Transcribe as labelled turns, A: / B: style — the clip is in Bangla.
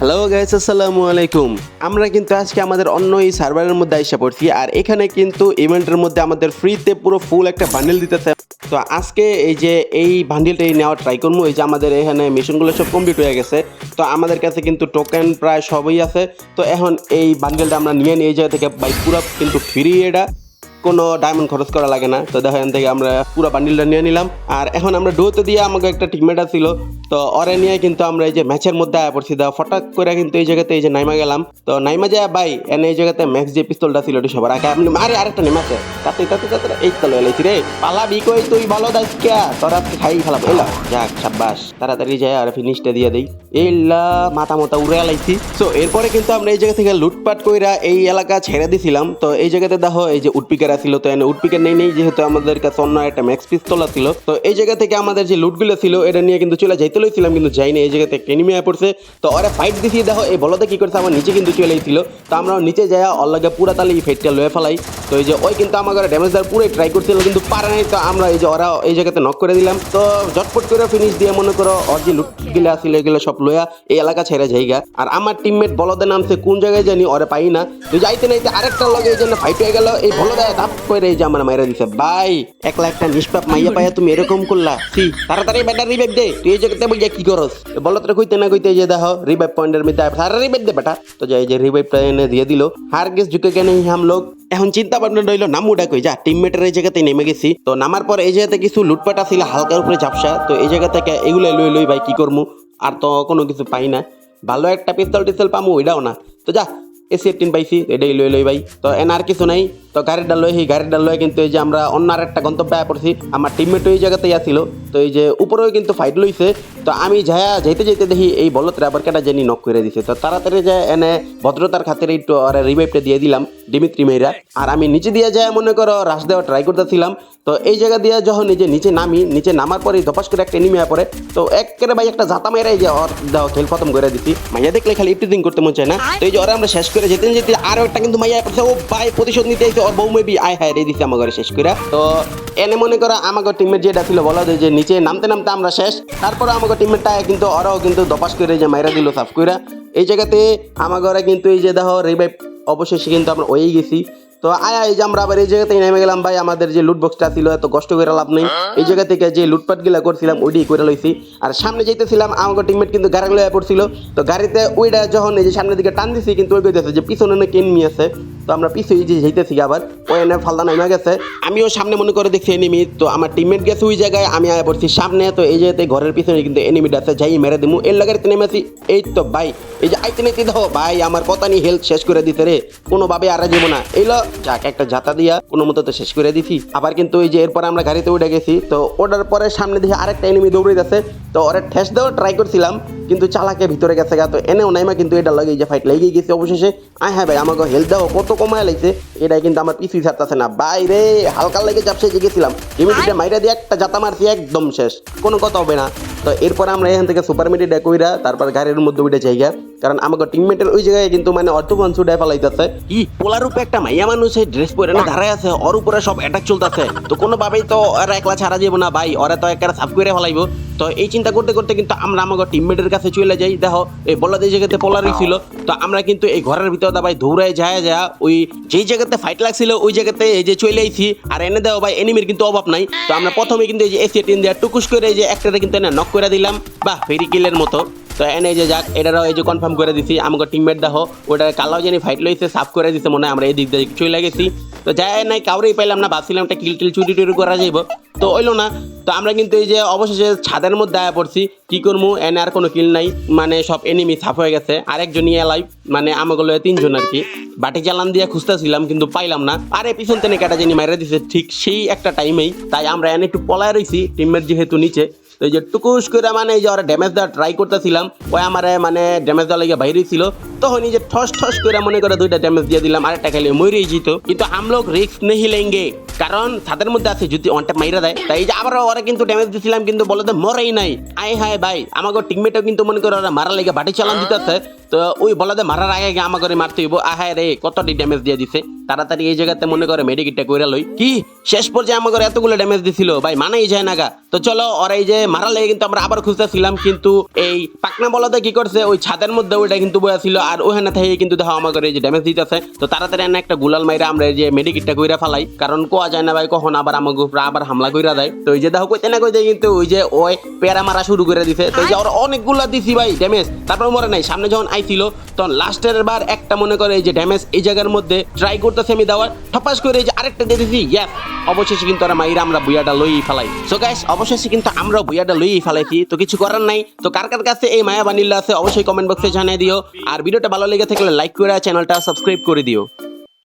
A: হ্যালো গাইস আসসালামু আলাইকুম। আমরা কিন্তু আজকে আমাদের অন্য এই সার্ভারের মধ্যে আইসা পড়ছি, আর এখানে কিন্তু ইভেন্টের মধ্যে আমাদের ফ্রিতে পুরো ফুল একটা বান্ডেল দিতেছে তো আজকে এই যে এই বান্ডেলটাই নেওয়া ট্রাই করব, এই যে আমাদের এখানে মিশনগুলো সব কমপ্লিট হয়ে গেছে। তো আমাদের কাছে কিন্তু টোকেন প্রায় সবই আছে। তো এখন এই বান্ডেলটা আমরা নিয়ে নিয়ে জায়গা থেকে বাই পুরো কিন্তু ফ্রি এটা। কোনো ডায়মন্ড খরচ করা লাগে না। তো দেখো থেকে আমরা পুরো বান্ডিলটা নিয়ে নিলাম। আর এখন আমরা ডুয়োতে দিয়ে আমাকে একটা টিমমেট ছিল তো অরে নিয়ে কিন্তু আমরা এই যে ম্যাচের মধ্যে আয়া পড়ছি। দা ফটাক করে কিন্তু এই জায়গাতে এই যে নাইমা গেলাম। তো নাইমা যায় ভাই, এনে এই জায়গাতে ম্যাক্স যে পিস্তলটা ছিল ওটি সবার আগে আপনি আরে, আরেকটা নেমাছে তাতে তাতে তাতে, এই তো লইছি রে। পালাবি কই তুই? ভালো দাস কে তোর খাই ফেলাম এলা যাক, সাব্বাস। তাড়াতাড়ি যায় আর ফিনিশটা দিয়ে দেই। এইলা মাথা মাথা উড়ে লাইছি। সো এরপরে কিন্তু আমরা এই জায়গা থেকে লুটপাট কইরা এই এলাকা ছেড়ে দিছিলাম। তো এই জায়গাতে দেখো, এই যে উডপিকার আসিল তো এনে উডপিকার নেই নেই, যেহেতু আমাদের কাছে অন্য একটা ম্যাক্স পিস্তল ছিল তো এই জায়গা থেকে আমাদের যে লুটগুলো ছিল, এটা নিয়ে কিন্তু চলে যাইতে লইছিলাম, কিন্তু যাইনি। এই জায়গা থেকে এনিমি পড়ছে। তো ওরা ফাইট দিছি, দেখো, এই বলতে কি করছে, আমার নিচে কিন্তু চলে আইছিল। তো আমরা নিচে যাই অল্লাগে পুরা তালে এই ফাইটটা লয়ে ফেলাই। তো এই যে ওই কিন্তু আমাকে ড্যামেজ দেওয়ার পুরোই ট্রাই করছিল, কিন্তু পারে নাই, তো আমরা এই যে ওরা এই জায়গাতে নক করে দিলাম। তো জটপট করে ফিনিশ দিয়ে মনে করো ওর যে লুট গিলে আসছিল এগুলো সব লয়া এই এলাকা ছেড়ে যাইগা। আর আমার টিমমেট বলদে নামছে, কোন জায়গায় জানি ওরে পাই না। তো যাইতে নাইতে আরেকটা লগে এই জন্য ফাইট হয়ে গেল, এই বলদে ধাপ করে এই যে আমার মাইরা দিছে। ভাই, একলা একটা নিষ্পাপ মাইয়া পাইয়া তুমি এরকম করলা? সি তাড়াতাড়ি বেটা রিভাইভ দে, তুই এই জায়গাতে বইয়া কি করস? বলতরে কইতে না কইতে যে দেখো রিভাইভ পয়েন্টের মধ্যে সারা রিভাইভ দে বেটা। তো যাই যে রিভাইভটা এনে দিয়ে দিল। হার গেস ঝুঁকে কেন হাম লোক এখন চিন্তা ভাবনা রইল, নামু কই যা টিমমেটের এই জায়গাতে নেমে গেছি। তো নামার পর এই জায়গাতে কিছু লুটপাট ছিল হালকার উপরে ঝাপসা। তো এই জায়গা থেকে এগুলো লই লই, ভাই, কি করমু? আর তো কোনো কিছু পাই না। ভালো একটা পিস্তল টিস্তল পামু, ওইটাও না। তো যা এসি এফটিন পাইছি, এটাই লই লই, ভাই। তো এন আর কিছু নাই। তো গাড়িটা লই সেই গাড়িটা লই কিন্তু এই যে আমরা অন্য আর একটা গন্তব্যে আয়া পড়ছি। আমার টিমমেটও এই জায়গাতেই আসছিল তো এই যে উপরেও কিন্তু ফাইট লইছে। তো আমি যাইয়া যাইতে যাইতে দেখি এই বলতরে আবার কেটা জানি নক করে দিছে। তো তাড়াতাড়ি যায় এনে ভদ্রতার খাতিরে একটু আর রিভাইভটা দিয়ে দিলাম ডিমিত্রি মেয়েরা আর আমি নিচে দিয়ে যায় মনে করো রাশ দেওয়া ট্রাই করতেছিলাম। তো এই জায়গা দিয়ে যখন যে নিচে নামি, নিচে নামার পরে ধপাস করে একটা এনিমি পড়ে। তো একেবারে ভাই একটা জাতা মেরে যে ওর দাও খেল খতম করে দিছি। মাইয়া দেখলে খালি ইফটিজিং করতে মন চায় না। তো এই যে ওরা আমরা শেষ করে যেতে যেতে আরও একটা কিন্তু মাইয়া পড়ছে। ও ভাই প্রতিশোধ নিতে এসে ওর বউ মেবি আয় হায় রে দিছি আমার ঘরে শেষ করে তো এনে মনে করো আমাকে টিমের যেটা ছিল বলা যায় যে নিচে নামতে নামতে আমরা শেষ। তারপরে আমাকে টিমেরটা কিন্তু ওরাও কিন্তু দপাস করে যে মাইরা দিল সাফ করে এই জায়গাতে আমার ঘরে কিন্তু এই যে দেখো রিভাইভ অবশেষে কিন্তু আমরা ওই গেছি। তো আয়া এই যে আমরা আবার এই জায়গাতেই নেমে গেলাম ভাই, আমাদের যে লুট বক্সটা ছিল এত কষ্ট করে লাভ নেই। এই জায়গা থেকে যে লুটপাটগুলা করছিলাম ওইটাই করে লইছি। আর সামনে যাইতেছিলাম আমাকে টিমমেট কিন্তু গাড়ি লয়ে পড়ছিল। তো গাড়িতে ওইটা যখন এই যে সামনের দিকে টান দিছি, কিন্তু ওই কইতেছে যে পিছনে নাকি এনিমি আছে। তো আমরা পিছনে যে যাইতেছি আবার ওই এনে ফালদা নাইমা গেছে। আমিও সামনে মনে করে দেখছি এনিমি তো আমার টিমমেট গেছে ওই জায়গায়, আমি আয়া পড়ছি সামনে, তো এই যে ঘরের পিছনে কিন্তু এনিমিটা আছে, যাই মেরে দিমু। এর লাগাতে নেমেছি এই তো ভাই, এই যে আইতে নিতে দাও, ভাই, আমার কথা নিয়ে হেলথ শেষ করে দিতে রে। কোনোভাবে আর যাব না। এইলো যাক, একটা জাতা দিয়া কোনো মতো তো শেষ করে দিছি। আবার কিন্তু ওই যে এরপর আমরা গাড়িতে উঠে গেছি, তো ওটার পরে সামনে দিয়ে আরেকটা এনিমি দৌড়ে যাচ্ছে তো ওরা ঠেস দেওয়ার ট্রাই করছিলাম কিন্তু চালাকে ভিতরে গেছে গা তো এনেও নাইমা কিন্তু এটা লাগে যে ফাইট লেগে গেছে অবশেষে। আয় হ্যাঁ ভাই আমাকে হেল্প দেওয়া কত কমায় লাগছে এটাই কিন্তু আমার পিছুই ছাড়তেছে না। বাইরে হালকা লেগে চাপসে যে গেছিলাম। ইমিডিয়েটে মাইরা দিয়ে একটা জাতা মারছি একদম শেষ। কোনো কথা হবে না। তো এরপর আমরা এখান থেকে সুপার মিডিয়া ডেকইরা তারপর গাড়ির মধ্যে উঠে জায়গা কারণ আমাকে টিমমেটের ওই জায়গায় কিন্তু মানে অর্থবান ছুটায় ফেলাইতেছে ই, পোলার উপরে একটা মাইয়া মানুষ এই ড্রেস পরে না দাঁড়ায় আছে, ওর উপরে সব অ্যাটাক চলতেছে। তো কোনোভাবেই তো ওরা একলা ছাড়া যাব না ভাই, ওরা তো একটা সাফ করে ফেলাইবো। তো এই চিন্তা করতে করতে কিন্তু আমরা আমাকে টিমমেটের কাছে চলে যাই। দেখো, এই বলদ এই জায়গাতে পোলারই ছিল। তো আমরা কিন্তু এই ঘরের ভিতরে ভাই দৌড়ায় যায় যা ওই যেই জায়গাতে ফাইট লাগছিল, ওই জায়গাতে এই যে চলে আইছি। আর এনে দেওয়া ভাই এনিমির কিন্তু অভাব নাই। তো আমরা প্রথমে কিন্তু এই যে এসি টিন দেওয়া টুকুস করে এই যে একটাতে কিন্তু এনে নক করে দিলাম। বাহ ফেরি কিলের মতো। তো এনে যে যাক, এটারও এই যে কনফার্ম করে দিছি আমাকে টিমমেট দেখো ওটা কালাও জানি ফাইট লইছে সাফ করে দিছে, মনে হয় আমরা এই দিক দিয়ে চলে গেছি। তো যাই নাই কাউরেই পাইলাম না, ভাবছিলাম একটা কিল টিল চুরি টুরি করা যাইব। তো ওইলো না, তো আমরা কিন্তু এই যে অবশেষে ছাদের মধ্যে আয়া পড়ছি, কি করব এনে আর কোনো কিল নাই মানে সব এনিমি সাফ হয়ে গেছে, আরেকজনই এলাই মানে আমাকে লয়ে তিনজন আর কি। বাটি চালান দিয়ে খুঁজতেছিলাম, কিন্তু পাইলাম না। আরে পিছন থেকে কাটা জানি মাইরা দিছে, ঠিক সেই একটা টাইমেই তাই আমরা এনে একটু পলায় রইছি টিমমেট যেহেতু নিচে। তো এই যে টুকুস করে মানে এই যে ওরা ড্যামেজ দেওয়া ট্রাই করতেছিলাম, ওই আমার মানে ড্যামেজ দেওয়া লাগে বাইরে ছিল। তখন এই যে ঠস ঠস করে মনে করে দুইটা ড্যামেজ দিয়ে দিলাম, আরেকটা খেলে মরেই যেত কিন্তু আমলোক রিস্ক নেই লেঙ্গে কারণ ছাদের মধ্যে আছে যদি অনটা মাইরা দেয়, তাই যে আবার ওরা কিন্তু ড্যামেজ দিছিলাম, কিন্তু বলে তো মরেই নাই। আয় হায় ভাই আমাকে টিমমেটও কিন্তু মনে করে ওরা মারা লেগে বাটি চালান দিতেছে। তো ওই বলাদে মারার আগে আগে আমাকে মারতে হইব। আহায় রে, কতটি ড্যামেজ দিয়ে দিছে। তাড়াতাড়ি এই জায়গাতে মনে করে মেডিকেটটা কইরা লই। কি? শেষ পর্যায়ে আমাকে এতগুলো ড্যামেজ দিছিল। ভাই, মানাই যায় না গা। তো চলো, ওরা এই যে মারা লেগে কিন্তু আমরা আবার খুঁজতেছিলাম, কিন্তু এই পাকনা বলাতে কি করছে? ওই ছাদের মধ্যে ওইটা কিন্তু বয়া ছিল। আর ওখানে থেকে কিন্তু দেখো আমাকে এই যে ড্যামেজ দিতেছে। তো তাড়াতাড়ি এনে একটা গুলাল মাইরা আমরা এই যে মেডিকেটটা কইরা ফালাই। কারণ কোয়া যায় না ভাই কখন আবার আমাকে উপরে আবার হামলা কইরা দেয়। তো ওই যে দেখো কইতে না কইতে কিন্তু ওই যে ওই পেয়ারা মারা শুরু করে দিছে। তো এই যে ওরা অনেকগুলা দিছি ভাই ড্যামেজ তারপর মরে নাই। সামনে যখন আইছিল তখন লাস্টের বার একটা মনে করে এই যে ড্যামেজ এই জায়গার মধ্যে ট্রাই করতেছে আমি দেওয়ার। ঠপাস করে এই যে আরেকটা দিয়ে দিছি। ইয়াস অবশেষে কিন্তু ওরা মাইরা আমরা বুয়াটা লই ফালাই। সো গাইস অবশেষে কিন্তু আমরা বুয়াটা লই ফালাইছি। তো কিছু করার নাই। তো কার কার কাছে এই মায়া বানিল্লা আছে অবশ্যই কমেন্ট বক্সে জানিয়ে দিও। আর ভিডিওটা ভালো লেগে থাকলে লাইক করে চ্যানেলটা সাবস্ক্রাইব করে দিও।